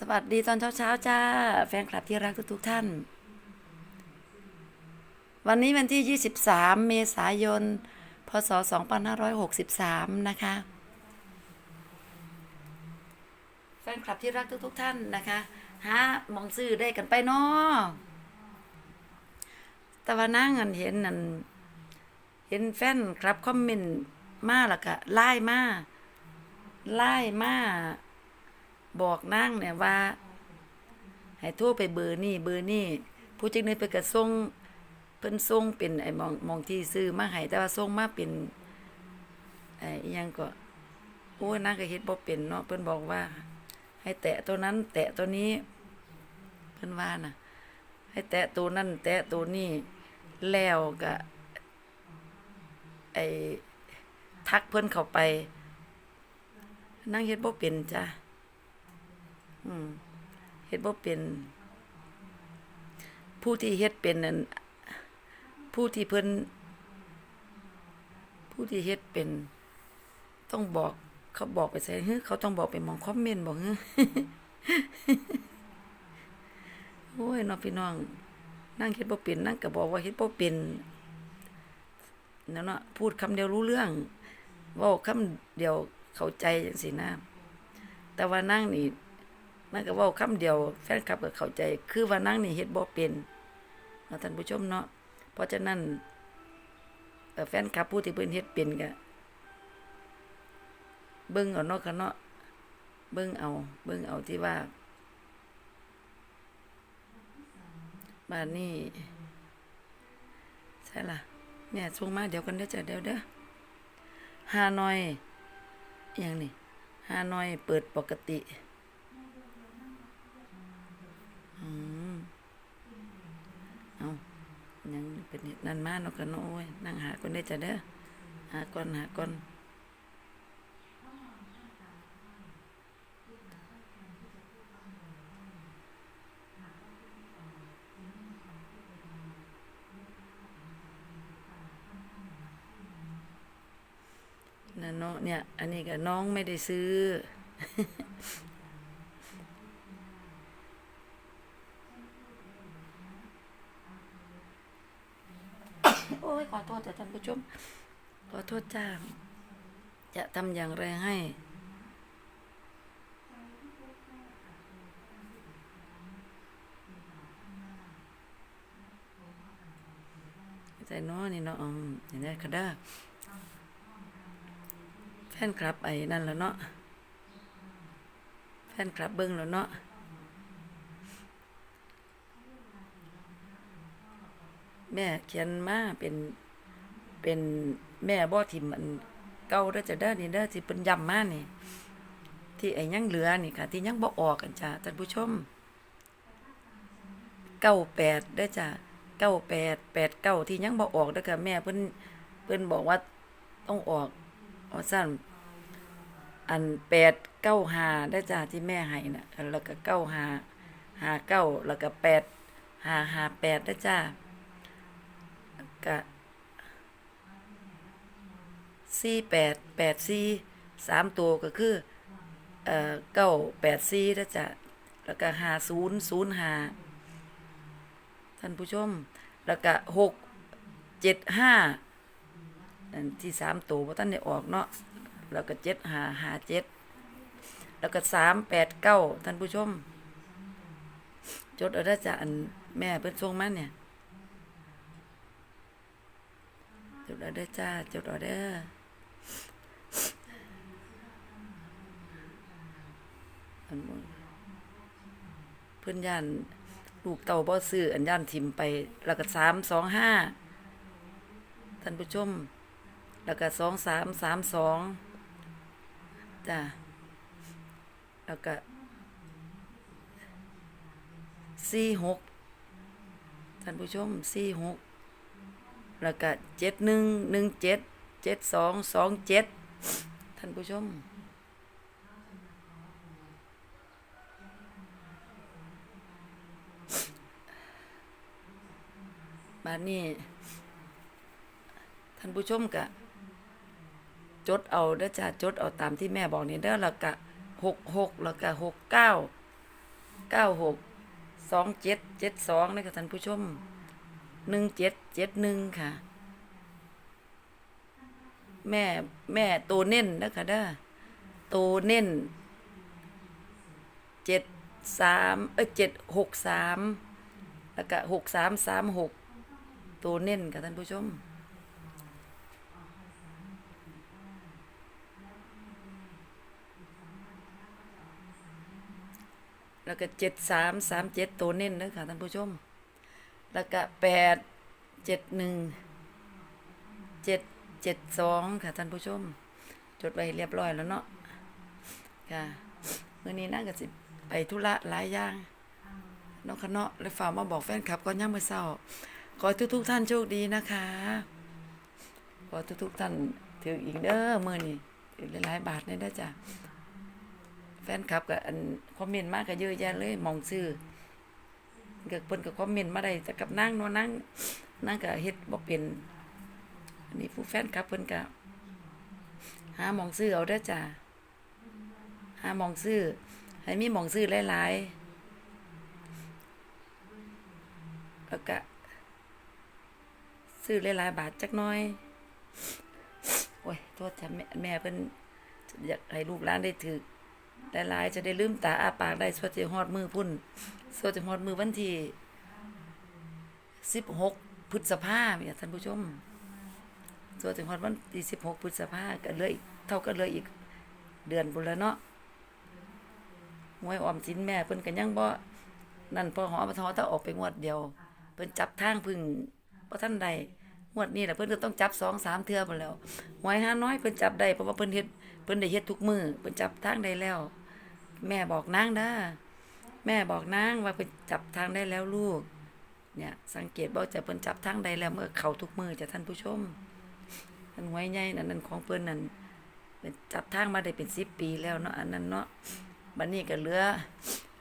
สวัสดีตอนเช้าๆจ้า แฟนคลับที่รักทุกๆท่าน วันนี้วันที่ 23 เมษายน พศ 2563 นะคะ แฟนคลับที่รักทุกๆท่านนะคะหามองซื้อได้กันไปเนาะแต่ว่านั่งอันเห็นนั่นเห็นแฟนคลับคอมเมนต์มาแล้วก็ไล่มาไล่มา บอกนั่งเนี่ยว่า ให้โทรไปเบอร์นี่เบอร์นี่ผู้จักนึงไปกระส่งเพิ่นส่งเป็นไอ้มองมองที่ซื้อมาให้แต่ว่าส่งมาเป็นไอ้ยังก็โอ้ยนางก็เฮ็ดบ่เป็นเนาะเพิ่นบอกว่า ให้แตะตัวนั้น แตะตัวนี้ เพิ่นว่าน่ะ ให้แตะตัวนั้น แตะตัวนี้แล้วก็ไอ้ทักเพิ่นเข้าไปนั่งเฮ็ดบ่เป็นจ้ะ เฮ็ดบ่เป็น ผู้ที่เฮ็ดเป็นนั่นผู้ที่เพิ่นผู้ที่เฮ็ดเป็น ต้องบอก เขาบอกไปใส่เฮ้เขาต้องบอกไปมองคอมเมนต์บอกเฮ้ยโอ้ยน้องพี่น้อง นั่งเฮ็ดบ่เป็นนั่งก็บอกว่าเฮ็ดบ่เป็นนั่นเนาะพูดคำเดียวรู้เรื่องเว้าคำเดียวเข้าใจจังซี่นะแต่ว่านั่งนี่ นั่งก็เว้าคำเดียวแฟนคลับก็เข้าใจ คือว่านั่งนี่เฮ็ดบ่เป็นเนาะท่านผู้ชมเนาะเพราะฉะนั้นเอ่อแฟนคลับผู้ที่เพิ่นเฮ็ดเป็นก็เบิ่งเอาเนาะค่ะเนาะเบิ่งเอา เบิ่งเอาที่ว่าบ้านนี้ใช่ล่ะเนี่ยส่งมาเดี๋ยวกันเด้อจ้ะเดี๋ยวเด้อฮานอยอย่างนี่ฮานอยเปิดปกติอืมเอา ยังเป็นเฮ็ดนั่นมาเนาะกันเนาะโอ้ยนั่งหาก่อนเด้จ้ะเด้อหาก่อนหาก่อนนันเนาะเนี่ย อันนี้ก็น้องไม่ได้ซื้อ โอ้ ยขอโทษจ้ะท่านผู้ชมขอโทษจ้าจะทำอย่างไรให้ใส่เน้อนี่เนาะอืมอย่างนี้ก็ได้แฟนคลับไอ้นั่นแล้วเนาะแฟนคลับเบิ้งแล้วเนาะ แม่เขียนมาเป็นเป็นแม่บ่ทิมอันเก่าเด้อจะเด้อนี่เด้อที่เพิ่นยำมานี่ ที่ไอ้ยังเหลือนี่ค่ะ ที่ยังบ่ออกกันจ้ะท่านผู้ชมเก้าแปดเด้อจ้ะเก้าแปดแปดเก้าที่ยังบ่ออกเด้อค่ะแม่เพิ่นเพิ่นบอกว่าต้องออกว่าซั่นอันแปดเก้าหาได้จ้ะที่แม่ให้น่ะแล้วก็เก้าหาหาเก้าแล้วก็แปดหาหาแปดได้จ้ะ ก็สี่แปดแปดสี่สามตัวก็คือเอ่อเก้าแปดสี่นะจ๊ะแล้วก็ห้าศูนย์ศูนย์ห้าท่านผู้ชม แล้วก็หกเจ็ดห้าอันที่สามตัวเพราะท่านได้ออกเนาะแล้วก็เจ็ดห้าห้าเจ็ดแล้วก็สามแปดเก้าท่านผู้ชม จดเอาได้จ้ะอันแม่เพิ่นส่งมาเนี่ย จดเอเด้อจ้า จดเอาเด้ออันบ่เพื่อนย่านลูกเต่าบ่ซื้ออันย่านทิมไป แล้วก็สามสองห้าท่านผู้ชม แล้วก็สองสามสามสองจ้าแล้วก็สี่หกท่านผู้ชมสี่หก แล้วก็เจ็ดหนึ่งหนึ่งเจ็ดเจ็ดสองสองเจ็ดท่านผู้ชมบานนี้ท่านผู้ชมกะจดเอาเด้อจ้าจดเอาตามที่แม่บอกนี่เด้อแล้วก็หกหกแล้วก็หกเก้าเก้าหกสองเจ็ดเจ็ดสองนี่ค่ะท่านผู้ชม หนึ่งเจ็ดเจ็ดหนึ่งค่ะ แม่แม่ตัวเน้นนะคะเด้อตัวเน้นเจ็ดสามเอ้ยเจ็ดหกสามแล้วก็หกสามสามหกตัวเน้นค่ะท่านผู้ชมแล้วก็เจ็ดสามสามเจ็ดตัวเน้นนะคะท่านผู้ชม แล้วก็แปดเจ็ดหนึ่งเจ็ดเจ็ดสองค่ะท่านผู้ชม จดไว้เรียบร้อยแล้วเนาะค่ะมื่อนี้นั่งกับสิไปธุระหลายอย่างเนาะค่ะเลยฝากมาบอกแฟนคลับก่อนย่างมื่อเช้าขอให้ทุกท่านโชคดีนะคะ ขอทุกๆท่านถืออีกเด้อมื่อนี้ถือหลายบาทเนี่ยได้อจ้ะแฟนคลับกับอันคอมเมนต์มากก็เยอะแยะเลยมองซื้อ กิดเพิ่นก็คอมเมนต์มาได้แต่กับนั่งเนาะนั่งนั่งก็เฮ็ดบ่เป็นอันนี้ผู้แฟนคลับเพิ่นก็หาหมองซื้อเอาเด้อจ้ะหาหมองซื้อให้มีหมองซื้อหลายๆแล้วก็ซื้อหลายๆบาทจักหน้อยโอ้ยโทษจ้ะแม่แม่เพิ่นอยากให้ลูกหลานได้ถือ หลายๆจะได้ลืมตาอาปากได้สวดจะฮอดมือพุ่นสวดจะฮอดมือวันที่สิบหกพฤษภาเนี่ยท่านผู้ชมสวดถึงฮอดวันที่สิบหกพฤษภาก็เหลยเท่าก็เหลยอีกเดือนบุนแล้วเนาะหวยออมสินแม่เพิ่นกันยังบ่นั่นพอหอปทอถ้าออกไปงวดเดียว เพิ่นจับทางพึ่งบ่ทันใด งวดนี้แหละเพิ่นก็ต้องจับสองสามเทื่อพุ่นแล้วหวยห้าน้อยเพิ่นจับได้เพราะว่าเพิ่นเฮ็ดเพิ่นได้เฮ็ดทุกมือเพิ่นจับทางได้แล้ว แม่บอกนางเด้อแม่บอกนางว่าเพิ่นจับทางได้แล้วลูก เนี่ย สังเกตบอกจะเพิ่นจับทางได้แล้วเมื่อเขาทุกมือจะท่านผู้ชมอันหวยใหญ่นั่นนั่นของเพิ่นนั่นเป็นจับทางมาได้เป็นสิบปีแล้วเนาะอันนั้นเนาะบัดนี้ก็เหลือ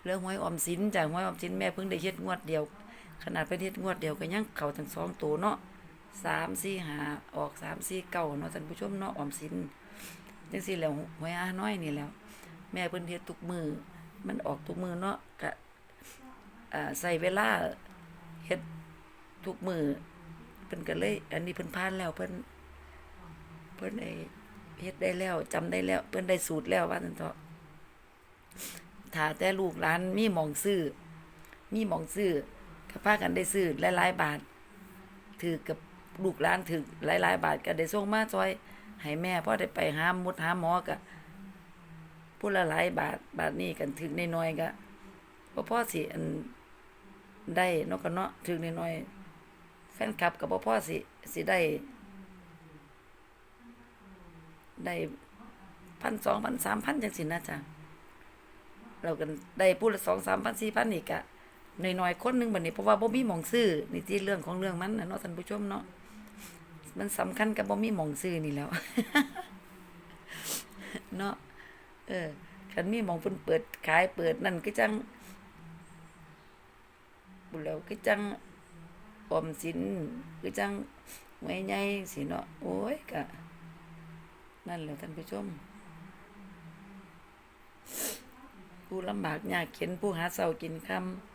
เหลือหวยออมสินจากหวยออมสินแม่เพิ่งได้เฮ็ดงวดเดียว ขนาดไปเฮ็ดงวดเดียวก็ยังเข้าทั้งสองตัวเนาะ สามสี่หาออกสามสี่เก้าเนาะท่านผู้ชมเนาะออมสินจังซี่แล้วหวยอาน้อยนี่แล้ว แม่เพิ่นเฮ็ดทุกมือมันออกทุกมือเนาะก็อ่าใส่เวลาเฮ็ดทุกมือเพิ่นก็เลย อันนี้เพิ่นผ่านแล้วเพิ่นเพิ่นไอ้เฮ็ดได้แล้วจำได้แล้ว เพิ่นได้สูตรแล้วว่าซั่นเถาะถ้าแต่ลูกหลานมีหมองซื้อมีหมองซื้อก็พากันได้ซื้อหลายๆบาทถือกับ ลูกหลานถือหลายๆ บาทก็ได้ส่งมาซอย ให้แม่พ่อได้ไปหาหมุดหาหมอก็ผู้ละหลายบาทบาทนี้กันถึงในน้อยก็บ่พ่อสิอันได้นาะก็เนาะถึงในน้อยแฟนคลับก็บ่พ่อสิสิได้ ได้พันสองพันสามพันจังสินะจ๊ะเรากันได้ผู้ละสองสามพันสี่พันนี่กะน้อยๆคนหนึงบัดนี้เพราะว่าบ่มีหมองซื้อนี่ที่เรื่องของเรื่องมันนะเนาะท่านผู้ชมเนาะ มันสำคัญกับบ่มีหมองซื้อนี่แล้ว เนาะเออคันมีหมองเพิ่นเปิดขายเปิดนั่นก็จังบุแล้วก็จังออมสินก็จังไว้ใหญ่สิเนาะโอ้ยก็นั่นแหละท่านผู้ชมผู้ลำบากยากเข็นผู้หาเสากินคำ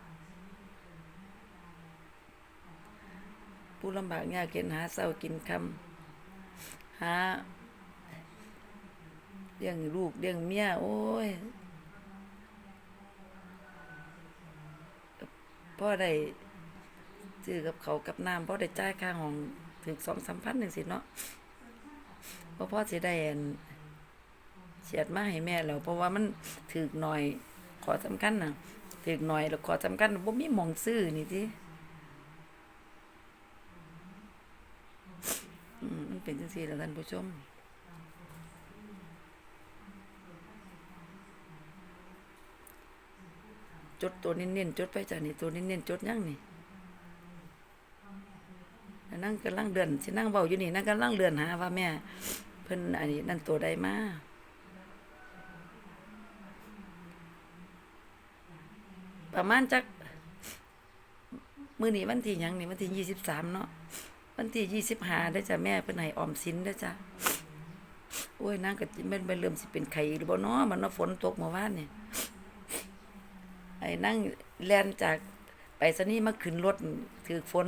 ผู้ลำบากยากเข็นหาเสากินคำหาเลี้ยงลูกเลี้ยงเมียโอ้ยพ่อได้ซื้อกับเขากับน้ำพ่อได้จ่ายค่าห้องถึงสองสามพันหนึ่งสิเนาะเพราะพ่อสิได้เฉียดมาให้แม่แล้วเพราะว่ามันถึกหน่อยขอสำคัญนะถึกหน่อยแล้วขอสำคัญบ่มีมองซื้อนี่ที่อืมมัน เป็นจังซี่แล้วท่านผู้ชมจดตัวเน้นๆจดไปจ้ะนี่ตัวเน้นๆจดยังนี่นั่งกำลังเดือนสินั่งเบาอยู่นี่นั่งกำลังเดือนหาว่าแม่ เพิ่นอันนี้นั่นตัวใดมาประมาณจัก มือนี้วันที่ยังนี่วันที่ยี่สิบสามเนาะ วันที่ยี่สิบห้าได้จ้ะแม่เพิ่นให้ออมสินได้จ้ะโอ้ยนางก็แม่นไปเริ่มสิเป็นไข่หรือบ่เนาะมันเนาะฝนตกเมื่อวานนี่ยไอ้นั่งแลนจากไปสนี่มาขึ้นรถถือฝน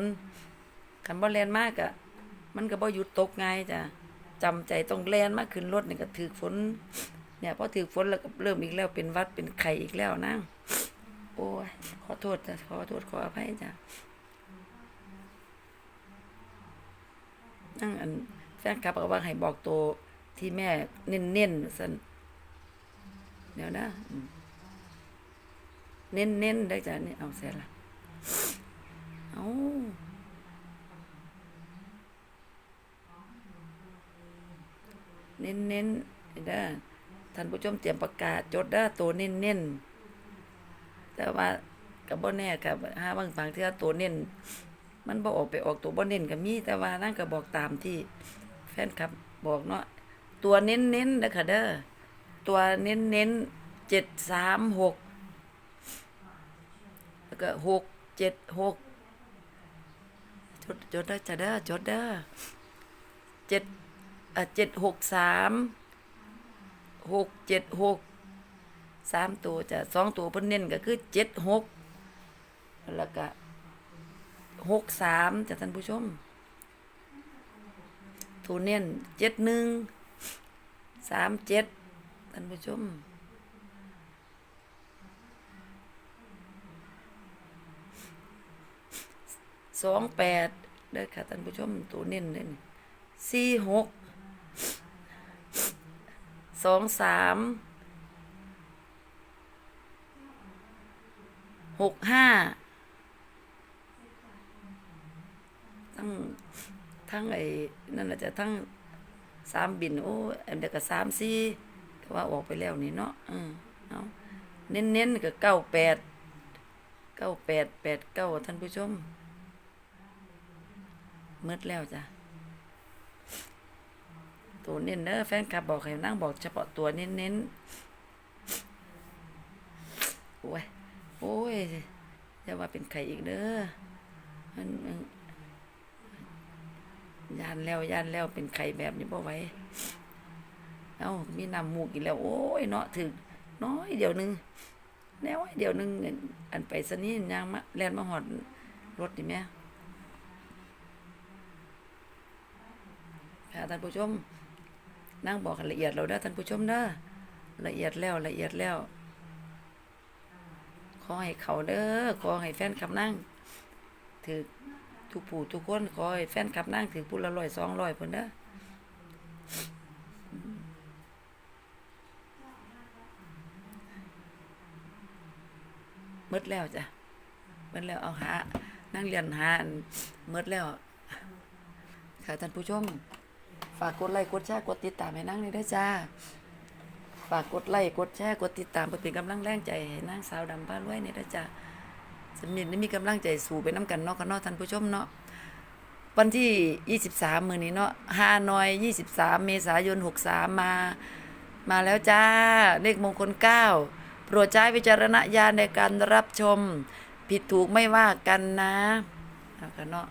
คันบ่แลนมากอะมันก็บ่หยุดตกไงจ้ะจำใจต้องแลนมาขึ้นรถนี่ก็ถือฝนเนี่ยพอถือฝนแล้วก็เริ่มอีกแล้วเป็นวัดเป็นไข้อีกแล้วนั่งโอ้ยขอโทษจ้ะขอโทษขออภัยจ้ะ นั่งอันแฟนคลับบอกว่าให้บอกตัวที่แม่เน้นๆสันเดี๋ยวนะอืมเน้นได้จ้ะนี่เอาเสร็จละเอาเน้นๆเด้อท่านผู้ชมเตรียมประกาศจดเด้อตัวเน้นๆแต่ว่ากับบ่แน่กับหาบางบางทื่อตัวเน้น มันบ่ออกไปออกตัวบ่เน้นก็มีแต่ว่านั่นก็บอกตามที่แฟนคลับบอกเนาะตัวเน้นเน้นๆเด้อค่ะเด้อตัวเน้นเน้นเจ็ดสามหกแล้วก็หกเจ็ดหกจดจดได้อจ้ะเด้อจดเด้อเจ็ดอะเจ็ดหกสามหกเจ็ดหกสามตัวจ้ะสองตัวเพิ่นเน้นก็คือเจ็ดหกแล้วก็ หกสามจากท่านผู้ชมทูเน่นเจ็ดหนึ่งสามเจ็ดท่านผู้ชมสองแปดเด้อค่ะท่านผู้ชมตัวเน้นเลยสี่หกสองสามหกห้า ทั้งทั้งไอ้นั่นแหละจะทั้งสามบินโอ้อันเดียวกับสามสี่ว่าออกไปแล้วนี่เนาะเออเอาเน้นเน้นกับเก้าแปดเก้าแปดแปดเก้าท่านผู้ชมมืดแล้วจ้ะตัวเน้นเนอะแฟนคลับบอกให้นั่งบอกเฉพาะตัวเน้นเน้นโอ้ยโอ้ยจะว่าเป็นไข่อีกเด้อมันมัน ย่านแล้วย่านแล้วเป็นไข่แบบนี้บ่ไว้ เอ้ามีน้ำมูกอีกแล้ว โอ้ยเนาะถึงน้อยเดี๋ยวนึงแนวเดี๋ยวนึงอันไปสนี่ยางมาแลนมาหอดรถนี่แม่ค่ะท่านผู้ชมนั่งบอกละเอียดเราได้ท่านผู้ชมเด้อละเอียดแล้วละเอียดแล้ว ขอให้เขาเด้อขอให้แฟนคลับนั่งถือ ทุกผู้ทุกคนขอให้แฟนคลับนั่งถือผู้ละร้อยสองร้อยเพุ่นเด้อมดแล้วจ้ะมดแล้วเอาหานั่งเรียนหาอันหมดแล้ว ค่ะท่านผู้ชม ฝากกดไลค์กดแชร์กดติดตามให้นั่งเลยด้วยจ้า ฝากกดไลค์กดแชร์กดติดตามเพื่อเป็นกำลังแรงใจให้นางสาวดำบ้านไว้นี่ยด้วยจ้า สำเนียงได้มีกำลังใจสู่ไปน้ำกันเนาะกันเนาะท่านผู้ชมเนาะวันที่ 23 มื้อนี้เนาะฮานอย 23 เมษายน 63 มา มาแล้วจ้า เลขมงคล 9 โปรดใช้วิจารณญาณในการรับชม ผิดถูกไม่ว่ากันนะเอากันเนาะ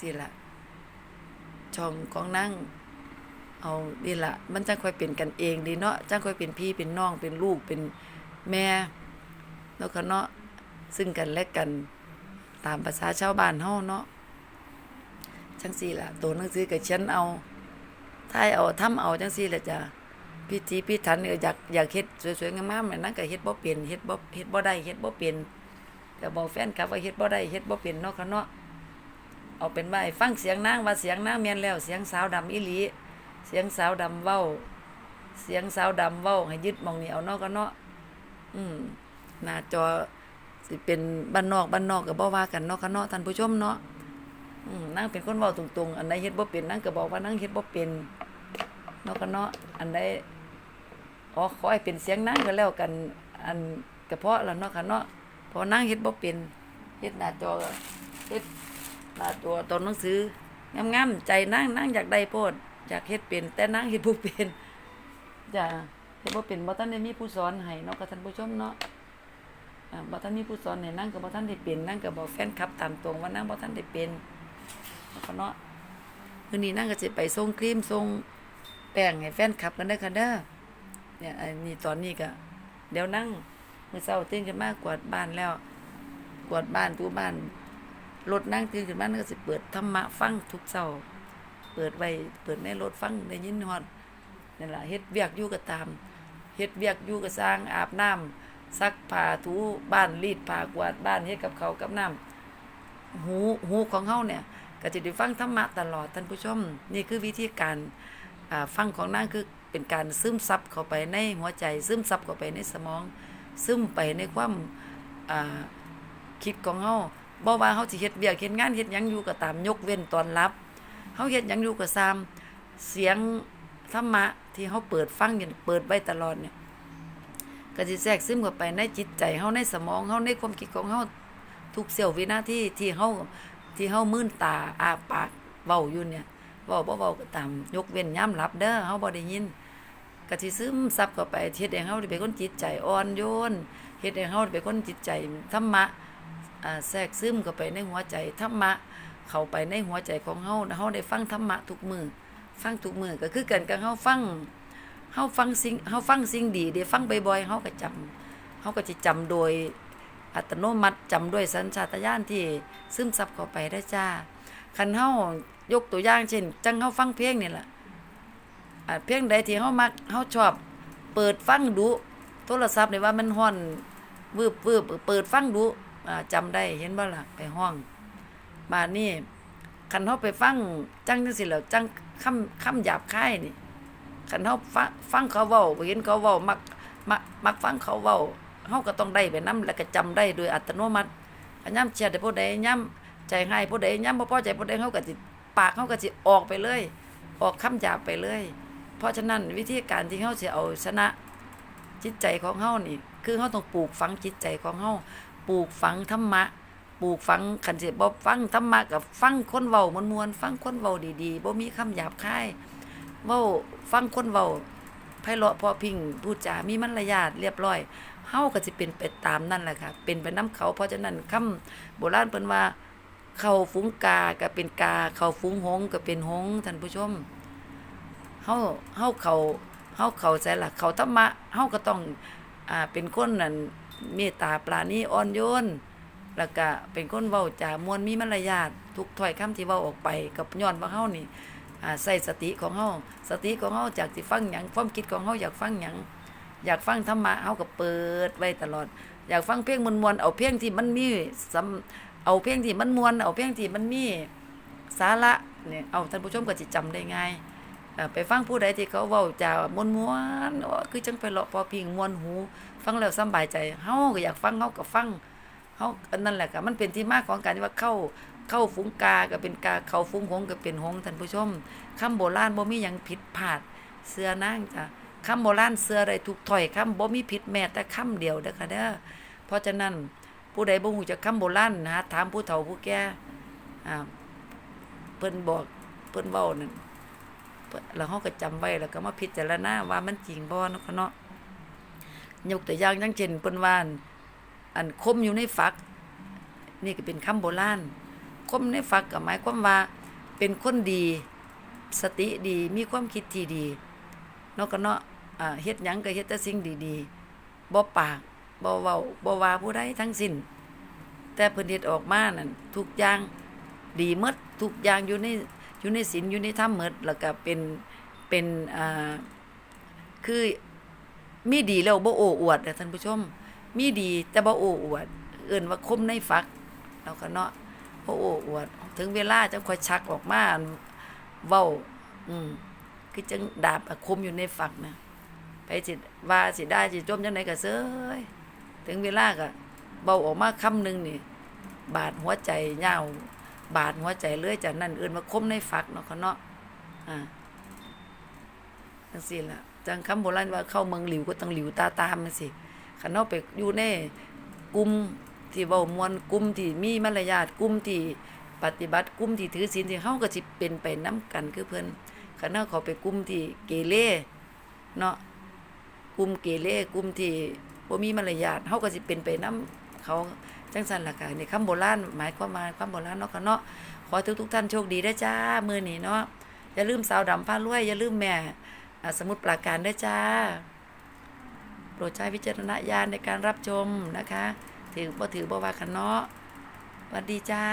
จีละช่องของนั่ง เอาดีละมันจังค่อยเป็นกันเองดีเนาะจังค่อยเป็นพี่เป็นน้องเป็นลูกเป็นแม่ แล้วก็เนาะซึ่งกันและกันตามภาษาชาวบ้านเฮาเนาะจังซี่ล่ะตัวหนังสือก็เขียนเอาท้ายเอาทำเอาจังซี่ละจ้ะพิธีพิถันเนี่ยอยากอยากเฮ็ดสวยๆงามๆนั่นก็เฮ็ดบ่เป็นเฮ็ดบ่เฮ็ดบ่ได้เฮ็ดบ่เป็นก็บอกแฟนคลับว่าเฮ็ดบ่ได้เฮ็ดบ่เป็นเนาะค่ะเนาะเอาเป็นว่าให้ฟังเสียงนางว่าเสียงนางแม่นแล้วเสียงสาวดำอีหลีเสียงสาวดำเว้า เสียงสาวดำเว้าให้ยึดมองนี้เอาเนาะก็เนาะอืม หน้าจอสิเป็นบ้านนอกบ้านนอกก็บ่ว่ากันเนาะค่ะเนาะท่านผู้ชมเนาะอืมนางเป็นคนเว้าตรงๆ อันใดเฮ็ดบ่เป็นนางก็บอกว่านางเฮ็ดบ่เป็นเนาะค่ะเนาะอันใดอ๋อขอให้เป็นเสียงนางก็แล้วกันอันกระเพาะแล้วเนาะค่ะเนาะพอนางเฮ็ดบ่เป็นเฮ็ดหน้าจอเฮ็ดหน้าตัวตอนหนังสืองามๆใจนางนางอยากได้โพดอยากเฮ็ดเป็น แต่นางเฮ็ดบ่เป็นจ้ะเฮ็ดบ่เป็นบ่ทันได้มีผู้สอนให้เนาะค่ะท่านผู้ชมเนาะ บ่ท่านมีผู้สอนให้นั่งก็บ่ท่านได้เป็นนั่งก็บอกแฟนคลับตามตรงว่านั่งบ่ท่านได้เป็นแล้วก็เนาะมื้อนี้นั่งก็สิไปส่งครีมส่งแป้งให้แฟนคลับกันเด้อค่ะเด้อเนี่ยอันนี้ตอนนี้ก็เดี๋ยวนั่งมื้อเช้าตื่นขึ้นมากวาดบ้านแล้ว กวาดบ้านทูบ้านรถนั่งตื่นขึ้นมาก็สิเปิดธรรมะฟังทุกเช้าเปิดไว้เปิดในรถฟังได้ยินฮอดนั่นล่ะเฮ็ดเวียกอยู่ก็ตามเฮ็ดเวียกอยู่ก็สร้างอาบน้ำ ซักผ้าถูบ้านรีดผ้ากวาดบ้านเฮ็ดกับเขากับน้ำหูหูของเฮาเนี่ยก็จะได้ฟังธรรมะตลอดท่านผู้ชม นี่คือวิธีการอ่าฟังของนางคือเป็นการซึมซับเข้าไปในหัวใจ ซึมซับเข้าไปในสมอง ซึมไปในความอ่าคิดของเฮาบ่ว่าเฮาสิเฮ็ดเวียกเฮ็ดงานเฮ็ดหยังอยู่ก็ตามยกเว้นตอนรับเฮาเฮ็ดหยังอยู่ก็ตามเสียงธรรมะที่เฮาเปิดฟังอยู่เปิดไว้ตลอดเนี่ย ก็สิแทรกซึมเข้าไปในจิตใจเฮาในสมองเฮาในความคิดของเฮาทุกเสี้ยววินาทีที่เฮาที่เฮามื่นตาอาปากเว้าอยู่เนี่ยเว้าบ่เว้าก็ตามยกเว้นยามหลับเด้อเฮาบ่ได้ยินก็สิซึมซับเข้าไปเฮ็ดให้เฮาได้เป็นคนจิตใจอ่อนโยนเฮ็ดให้เฮาได้เป็นคนจิตใจธรรมะแทรกซึมเข้าไปในหัวใจธรรมะเข้าไปในหัวใจของเฮาเฮาได้ฟังธรรมะทุกมือฟังทุกมือก็คือกันกับเฮาฟัง เฮาฟังสิ่งเฮาฟังสิ่งดีได้ฟังบ่อยๆเฮาก็จำเฮาก็สิจำโดยอัตโนมัติจำด้วยสัญชาตญาณที่ซึมซับเข้าไปได้จ้าคันเฮายกตัวอย่างเช่น จังเฮาฟังเพลงนี่ล่ะอ่าเพลงใดที่เฮามักเฮาชอบ เปิดฟังดู โทรศัพท์นี่ว่ามันฮ้อนวืบวืบเปิดฟังดูอ่าจำได้เห็นบ่ล่ะไปห้องบาดนี้คันเฮาไปฟังจังจังซี่แหล้วจังคำคำหยาบคายนี่ คันเฮาฟังฟังเขาเว้าเห็นเขาเว้ามักมักมักฟังเขาเว้าเฮาก็ต้องได้ไปนํแล้วก็จำได้โดยอัตโนมัติอันย่ํเชียดให้ผู้ใดย่ํใจให้ผู้ใดย่ํบ่พอใจผู้ใดเฮาก็สิปากเฮาก็สิออกไปเลย ออกคำหยาบไปเลย เพราะฉะนั้นวิธีการที่เฮาสิเอาชนะจิตใจของเฮานี่ คือเฮาต้องปลูกฝังจิตใจของเฮาปลูกฝังธรรมะปลูกฝังคันสิบ่ฟังธรรมะกับฟังคนเว้ามวนๆฟังคนเว้าดีๆบ่มีคำหยาบคาย เว้าฟังคนเว้าไพเราะพอพิงพูดจามีมารยาทเรียบร้อยเฮาก็สิเป็นไปตามนั่นแหละค่ะ เป็นไปน้ำเขา เพราะฉะนั้นคำโบราณเพิ่นว่า เข้าฝูงกาก็เป็นกา เข้าฝูงหงก็เป็นหงท่านผู้ชมเฮาเฮาเข้าเฮาเข้าใจล่ะเขาธรรมะเฮาก็ต้องอ่าเป็นคนนั่นเมตตาปราณีอ่อนโยนแล้วก็เป็นคนเว้าจามวลมีมารยาททุกถ้อยคำที่เว้าออกไปก็ย้อนว่าเฮานี่ ใส่สติของเฮาสติของเฮาจากสิฟังหยังความคิดของเฮาอยากฟังหยังอยากฟังธรรมะเฮาก็เปิดไว้ตลอด อยากฟังเพลงมวนๆเอาเพลงที่มันมีสำเอาเพลงที่มันมวนเอาเพลงที่มันมีสาระเนี่ยเอาท่านผู้ชมก็สิจำได้ง่ายไปฟังผู้ใดที่เขาเว้าจามวนๆโอ้คือจังไปเลาะพอพิงมวนหู ฟังแล้วสบายใจเฮาก็อยากฟังเฮาก็ฟังเฮาอันนั้นแหละก็มันเป็นที่มาของการที่ว่าเข้า เข้าฝูงกาก็เป็นกาเข้าฝูงหงก็เป็นหงท่านผู้ชมคำโบราณบ่มีหยังผิดพลาดเสื้อนางจ้ะคำโบราณเสื้อได้ทุกถ้อยคำบ่มีผิดแม้แต่คำเดียวเด้อค่ะเด้อเพราะฉะนั้นผู้ใดบ่ฮู้จักคำโบราณนะถามผู้เฒ่าผู้แก่อ่าเพิ่นบอกเพิ่นเว้านั่นเพิ่นแล้วเฮาก็จำไว้แล้วก็มาพิจารณาว่ามันจริงบ่เนาะเนาะยกตัวอย่างอย่างเช่นเพิ่นว่าอันอันคมอยู่ในฝัก นี่ก็เป็นคำโบราณ คมในฝักก็หมายความว่าเป็นคนดี สติดีมีความคิดที่ดีนาะก็เนาะอ่าเฮ็ดหยังก็เฮ็ดแต่สิ่งดีๆบ่ปากบ่เว้าบ่ว่าผู้ใดทั้งสิ้น แต่เพิ่นเฮ็ดออกมานั่นทุกอย่างดีหมดทุกอย่างอยู่ในอยู่ในศีลอยู่ในธรรมหมดแล้วก็เป็นเป็นอ่าคือมีดีแล้วบ่โอ้อวดอะท่านผู้ชม มีดีแต่บ่โอ้อวด เอิ้นว่าคมในฝักแล้วก็เนาะ บ่โอ้อวด ถึงเวลาจะคอยชักออกมาเว้า อืมคือจังดาบอะคมอยู่ในฝักนะไปสิว่าสิได้สิจมจังไหนก็เซ้ยถึงเวลาก็เบาออกมาคำหนึ่งนี่ บาดหัวใจเหาบาดหัวใจเลื่อยจากนั้นเอื่นมาคมในฝักเนาะเขาเนาะอ่าจังซี่ล่ะจังคำโบราณว่าเข้าเมืองหลิวก็ต้องหลิวตาตามมันสิคันเฮาไปอยู่ในกลุ่ม ที่เว้ามวลกลุ่มที่มีมารยาทกลุ่มที่ปฏิบัติกลุ่มที่ถือศีลที่เฮาก็สิเป็นไปนํกันคือเพิ่นคันเฮาเขาไปกลุ่มที่เกเรเนาะกลุ่มเกเรกลุ่มที่บ่มีมารยาทเฮาก็สิเป็นไปนํเขาจังซั่นล่ะค่ะนี่คำโบราณหมายความมาคำโบราณเนาะค่ะเนาะขอให้ทุกท่านโชคดีเด้จ้ามื้อนี้เนาะอย่าลืมสาวดำพารวย อย่าลืมแม่อสมุทรปราการเด้จ้าโปรดใช้วิจารณญาณในการรับชมนะคะ ถือบ่ถือบ่ว่ากันเนาะสวัสดีจ้า